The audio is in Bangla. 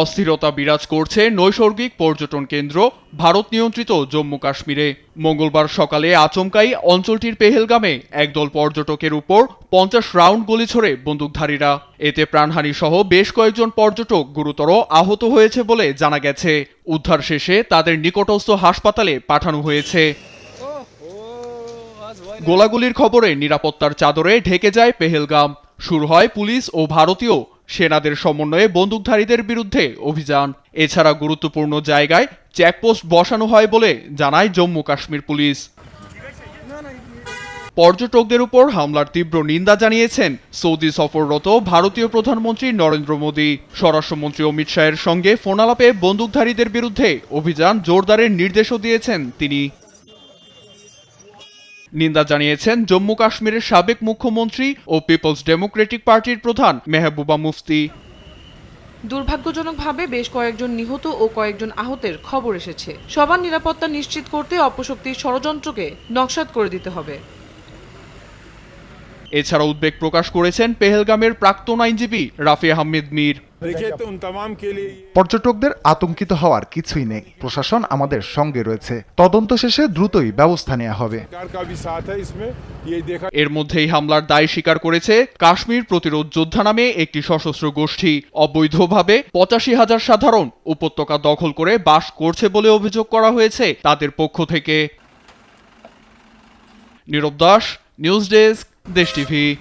অস্থিরতা বিরাজ করছে নৈসর্গিক পর্যটন কেন্দ্র ভারত নিয়ন্ত্রিত জম্মু কাশ্মীরে। মঙ্গলবার সকালে আচমকাই অঞ্চলটির পেহেলগামে একদল পর্যটকের উপর পঞ্চাশ রাউন্ড গুলি ছোড়ে বন্দুকধারীরা। এতে প্রাণহানি সহ বেশ কয়েকজন পর্যটক গুরুতর আহত হয়েছে বলে জানা গেছে। উদ্ধার শেষে তাদের নিকটস্থ হাসপাতালে পাঠানো হয়েছে। গোলাগুলির খবরে নিরাপত্তার চাদরে ঢেকে যায় পেহেলগাম। শুরু হয় পুলিশ ও ভারতীয় সেনাদের সমন্বয়ে বন্দুকধারীদের বিরুদ্ধে অভিযান। এছাড়া গুরুত্বপূর্ণ জায়গায় চেকপোস্ট বসানো হয় বলে জানায় জম্মু কাশ্মীর পুলিশ। পর্যটকদের উপর হামলার তীব্র নিন্দা জানিয়েছেন সৌদি সফররত ভারতীয় প্রধানমন্ত্রী নরেন্দ্র মোদী। স্বরাষ্ট্রমন্ত্রী অমিত শাহের সঙ্গে ফোনালাপে বন্দুকধারীদের বিরুদ্ধে অভিযান জোরদারের নির্দেশও দিয়েছেন তিনি। নিন্দা জানিয়েছেন জম্মু কাশ্মীরের সাবেক মুখ্যমন্ত্রী ও পিপলস ডেমোক্রেটিক পার্টির প্রধান মেহবুবা মুফতি। দুর্ভাগ্যজনকভাবে বেশ কয়েকজন নিহত ও কয়েকজন আহতের খবর এসেছে। সবার নিরাপত্তা নিশ্চিত করতে অপশক্তির ষড়যন্ত্রকে নকশাত করে দিতে হবে। এছাড়া উদ্বেগ প্রকাশ করেছেন পেহেলগামের প্রাক্তন আইনজীবী রাফি আহমেদ মির। পর্যটকদের আতঙ্কিত হওয়ার কিছুই নেই। প্রশাসন আমাদের সঙ্গে রয়েছে। তদন্ত শেষে দ্রুতই ব্যবস্থা নেওয়া হবে। এর মধ্যেই হামলার দায় স্বীকার করেছে কাশ্মীর প্রতিরোধ যোদ্ধা নামে একটি সশস্ত্র গোষ্ঠী। অবৈধভাবে পঁচাশি হাজার সাধারণ উপত্যকা দখল করে বাস করছে বলে অভিযোগ করা হয়েছে তাদের পক্ষ থেকে। Nirab Das news desk dish TV.